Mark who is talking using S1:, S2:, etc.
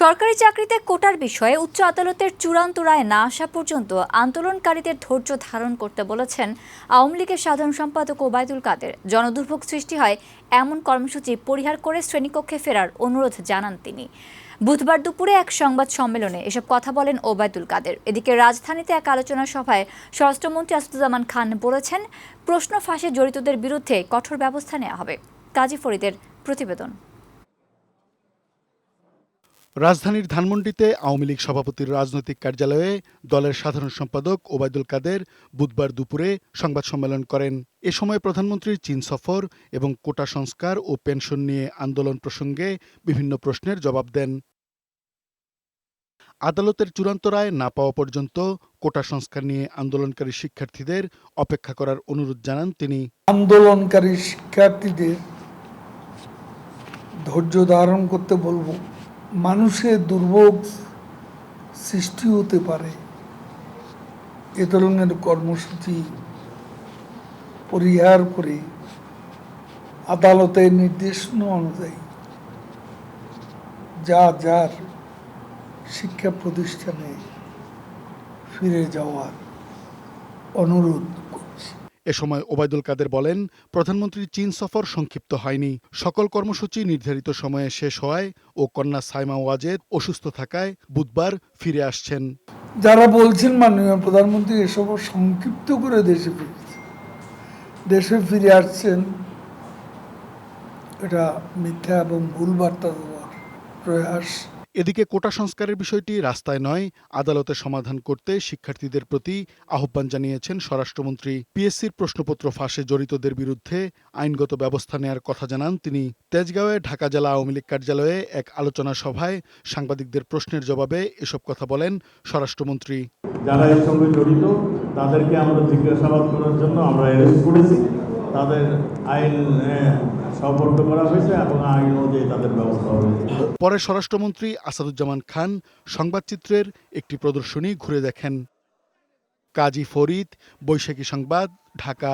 S1: সরকারি চাকরিতে কোটার বিষয়ে উচ্চ আদালতের চূড়ান্ত রায় না আসা পর্যন্ত আন্দোলনকারীদের ধৈর্য ধারণ করতে বলেছেন আওয়ামী লীগের সাধারণ সম্পাদক ওবায়দুল কাদের। জনদুর্ভোগ সৃষ্টি হয় এমন কর্মসূচি পরিহার করে শ্রেণীকক্ষে ফেরার অনুরোধ জানান তিনি। বুধবার দুপুরে এক সংবাদ সম্মেলনে এসব কথা বলেন ওবায়দুল কাদের। এদিকে রাজধানীতে এক আলোচনা সভায় স্বরাষ্ট্রমন্ত্রী আসাদুজ্জামান খান বলেছেন, প্রশ্ন ফাঁসে জড়িতদের বিরুদ্ধে কঠোর ব্যবস্থা নেওয়া হবে। কাজী ফরিদের প্রতিবেদন।
S2: রাজধানীর ধানমন্ডিতে আওয়ামী লীগ সভাপতির রাজনৈতিক কার্যালয়ে দলের সাধারণ সম্পাদক ওবায়দুল কাদের বুধবার দুপুরে সংবাদ সম্মেলন করেন। এ সময় প্রধানমন্ত্রীর চীন সফর এবং কোটা সংস্কার ও পেনশন নিয়ে আন্দোলন প্রসঙ্গে বিভিন্ন প্রশ্নের জবাব দেন। আদালতের চূড়ান্ত রায় না পাওয়া পর্যন্ত কোটা সংস্কার নিয়ে আন্দোলনকারী শিক্ষার্থীদের অপেক্ষা করার অনুরোধ জানান তিনি।
S3: আন্দোলনকারী শিক্ষার্থীদের ধৈর্য ধারণ করতে বলব। মানুষের দুর্ভোগ সৃষ্টি হতে পারে। এ ধরনের কর্মসূচি পরিহার করে আদালতের নির্দেশনা অনুযায়ী যা যার শিক্ষা প্রতিষ্ঠানে ফিরে যাওয়ার অনুরোধ।
S2: এ সময় ওবায়দুল কাদের বলেন প্রধানমন্ত্রীর চীন সফর সংক্ষিপ্ত হয়নি। সকল কর্মসূচি নির্ধারিত সময়ে শেষ হওয়ায় ও কন্যা সাইমা ওয়াজেদ অসুস্থ থাকায় বুধবার ফিরে আসছেন।
S3: যারা বলছেন মাননীয় প্রধানমন্ত্রী এসব সংক্ষিপ্ত করে দেশে ফিরেছে, দেশে ফিরে আসছেন, এটা মিথ্যা এবং ভুল বার্তা দেওয়ার প্রয়াস
S2: এদিকে কোটা সংস্কারের বিষয়টি রাস্তায় নয়, আদালতে সমাধান করতে শিক্ষার্থীদের প্রতি আহ্বান জানিয়েছেন স্বরাষ্ট্রমন্ত্রী। পিএসসির প্রশ্নপত্র ফাঁসে জড়িতদের বিরুদ্ধে আইনগত ব্যবস্থা নেয়ার কথা জানান তিনি। তেজগাঁওয়ে ঢাকা জেলা আওয়ামী লীগ কার্যালয়ে এক আলোচনা সভায় সাংবাদিকদের প্রশ্নের জবাবে এসব কথা বলেন স্বরাষ্ট্রমন্ত্রী।
S4: যারা এর সঙ্গে জড়িত, তাদেরকে আমরা জিজ্ঞাসাবাদ করার জন্য আমরা করেছি। তাদের আইন সম্পর্ক করা হয়েছে এবং আইন অনুযায়ী তাদের ব্যবস্থা হয়েছে।
S2: পরে স্বরাষ্ট্রমন্ত্রী আসাদুজ্জামান খান সংবাদচিত্রের একটি প্রদর্শনী ঘুরে দেখেন। কাজী ফরিদ, বৈশাখী সংবাদ, ঢাকা।